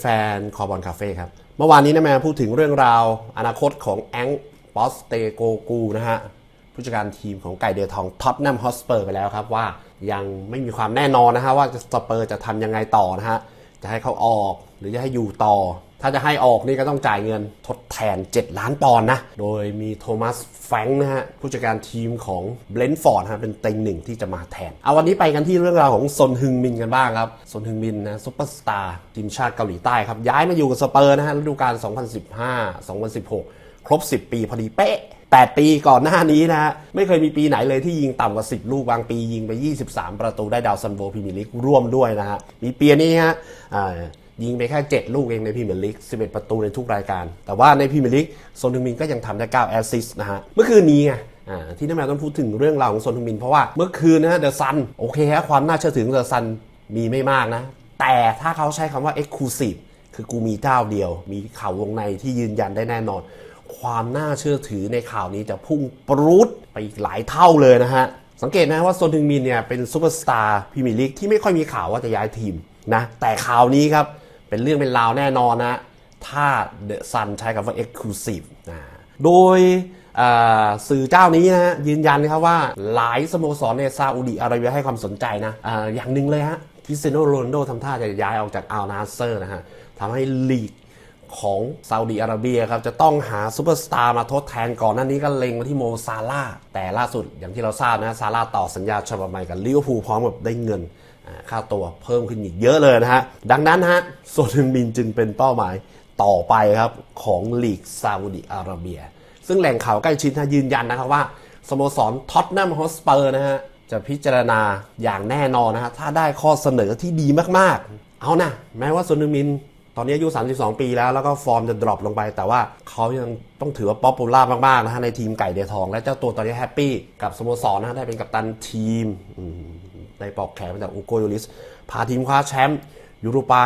แฟนๆ คอบอลคาเฟ่ครับ เมื่อวานนี้นะแม่พูดถึงเรื่องราวอนาคตของแองปอสเตโกกูนะฮะ ผู้จัดการทีมของไก่เดือทองท็อตแนมฮอสเปอร์ไปแล้วครับ ว่ายังไม่มีความแน่นอนนะฮะ ว่าสเปอร์จะทำยังไงต่อนะฮะ จะให้เขาออกหรือจะให้อยู่ต่อ ถ้าจะให้ออกนี่ก็ต้องจ่ายเงินทดแทน 7 ล้านปอนด์นะ โดยมีโทมัสแฟงนะฮะ ผู้จัดการทีมของเบลนฟอร์ดฮะเป็นเต็งหนึ่งที่จะมาแทน เอาวันนี้ไปกันที่เรื่องราวของซนฮึงมินกันบ้างครับ ซนฮึงมินนะซุปเปอร์สตาร์ทีมชาติเกาหลีใต้ครับ ย้ายมาอยู่กับสเปอร์นะฮะฤดูกาล 2015-2016 ครบ 10 ปีพอดีเป๊ะ8 ปีก่อนหน้านี้นะฮะ ไม่เคยมีปีไหนเลยที่ยิงต่ำกว่า 10 ลูกบางปียิงไป 23 ประตูได้ดาวซันโบพรีเมีลีกร่วมด้วยนะฮะ มีปีนี้ฮะอ่า ยิงไปแค่ 7 ลูกเองในพรีเมียร์ลีก 11 ประตูในทุกรายการ แต่ว่าในพรีเมียร์ลีกโซนทึงมินก็ยังทำได้ 9 แอสซิสต์นะฮะ เมื่อคืนนี้ไงอ่าที่น้าแมวต้องพูดถึงเรื่องราวของโซนทึงมิน เพราะว่าเมื่อคืนนะฮะเดอะซันโอเคฮะความน่าเชื่อถือของเดอะซันมีไม่มากนะ แต่ถ้าเขาใช้คำว่า exclusive คือกูมีเจ้าเดียว มีข่าววงในที่ยืนยันได้แน่นอน ความน่าเชื่อถือในข่าวนี้จะพุ่งปรุดไปหลายเท่าเลยนะฮะสังเกตนะว่าโซนทึงมินเนี่ยเป็นซูเปอร์สตาร์พรีเมียร์ลีกที่ไม่ค่อยมีข่าวว่าจะย้ายทีมนะแต่ข่าวนี้ครับ เป็นเรื่องเป็นราวแน่นอนนะ ถ้าเดอะซันใช้คำว่า exclusive นะโดยสื่อเจ้านี้นะฮะยืนยันนะครับว่าหลายสโมสรในซาอุดิอาระเบียให้ความสนใจนะออย่างหนึ่งเลยฮะคริสเตียโนโรนโดทำท่าจะย้ายออกจากอัลนาเซอร์นะฮะทำให้ลีกของซาอุดีอาระเบียครับจะต้องหาซูเปอร์สตาร์มาทดแทนก่อนหน้านี้ก็เล็งมาที่โมซาลาแต่ล่าสุดอย่างที่เราทราบนะซาลาต่อสัญญาฉบับใหม่กับลิเวอร์พูลพร้อมกับได้เงิน ค่าตัวเพิ่มขึ้นอีกเยอะเลยนะฮะ ดังนั้นฮะโซนึงมินจึงเป็นเป้าหมายต่อไปครับของลีกซาอุดีอาระเบีย ซึ่งแหล่งข่าวใกล้ชิดนะยืนยันนะครับว่าสโมสรท็อตแนมฮอสเปอร์นะฮะ จะพิจารณาอย่างแน่นอนนะฮะ ถ้าได้ข้อเสนอที่ดีมากๆ เอานะแม้ว่าโซนึงมินตอนนี้อายุ 32 ปีแล้วแล้วก็ฟอร์มจะดรอปลงไป แต่ว่าเขายังต้องถือว่าป๊อปปูล่ามากๆนะฮะในทีมไก่เดทอง และเจ้าตัวตอนนี้แฮปปี้กับสโมสรนะฮะได้เป็นกัปตันทีม ได้ปอกแขนมาจากอูโกโยลิส พาทีมคว้าแชมป์ยูโรปา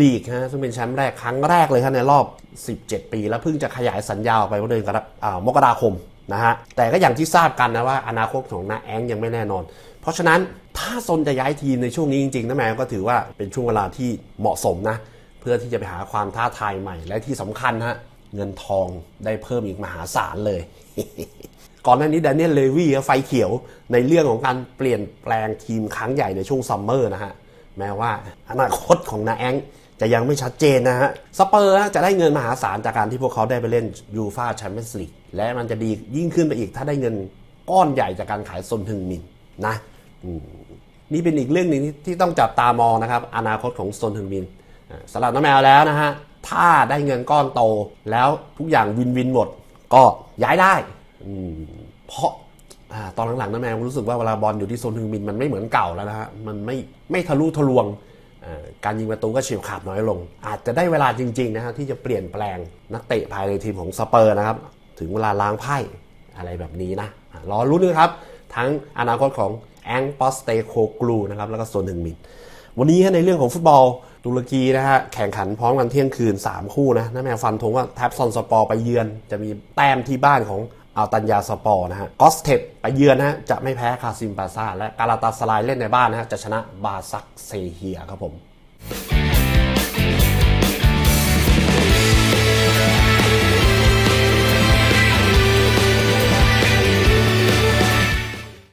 ลีกฮะซึ่งเป็นแชมป์แรกครั้งแรกเลยครับในรอบ 17 ปี แล้วเพิ่งจะขยายสัญญาออกไปเมื่อเดือนกรกฎาอ่ามกราคมนะฮะแต่ก็อย่างที่ทราบกันนะว่าอนาคตของนาแองยังไม่แน่นอน เพราะฉะนั้นถ้าซนจะย้ายทีมในช่วงนี้จริงๆนะแมวก็ถือว่าเป็นช่วงเวลาที่เหมาะสมนะเพื่อที่จะไปหาความท้าทายใหม่ และที่สำคัญฮะเงินทองได้เพิ่มอีกมหาศาลเลย ก่อนหน้านี้แดเนียลเลวีไฟเขียวในเรื่องของการเปลี่ยนแปลงทีมครั้งใหญ่ในช่วงซัมเมอร์นะฮะ แม้ว่าอนาคตของนาแองจะยังไม่ชัดเจนนะฮะ สเปอร์จะได้เงินมหาศาลจากการที่พวกเขาได้ไปเล่นยูฟาแชมเปี้ยนส์ลีกและมันจะดียิ่งขึ้นไปอีกถ้าได้เงินก้อนใหญ่จากการขายซนทึงมินนะอืมนี่เป็นอีกเรื่องหนึ่งที่ต้องจับตามองนะครับ อนาคตของซนทึงมินสำหรับน้องแมวแล้วนะฮะถ้าได้เงินก้อนโตแล้วทุกอย่างวินวินหมด ก็ย้ายได้ เพราะตอนหลังๆน้องแมวรู้สึกว่าเวลาบอลอยู่ที่โซนทึงมินมันไม่เหมือนเก่าแล้วนะฮะมันไม่ไม่ทะลุทะลวงการยิงประตูก็เฉียบขาดน้อยลง อาจจะได้เวลาจริงๆนะฮะที่จะเปลี่ยนแปลงนักเตะภายในทีมของสเปอร์นะครับ ถึงเวลาล้างไพ่อะไรแบบนี้นะรอรุ้นนะครับ ทั้งอนาคตของแองปอสเตโคกลูนะครับแล้วก็โซนหนึ่งมินวันนี้ในเรื่องของฟุตบอลตุรกีนะฮะแข่งขันพร้อมกันเที่ยงคืน 3 คู่นะน้าแมวฟันธงว่าแท็บซอนสปอร์ไปเยือน จะมีแต้มที่บ้านของ อัลตันยาสปอร์นะฮะกอสเทปไปเยือนนะฮะจะไม่แพ้คาซิมปาซาและกาลาตาสลายเล่นในบ้านนะฮะจะชนะบาซักเซเฮียครับผม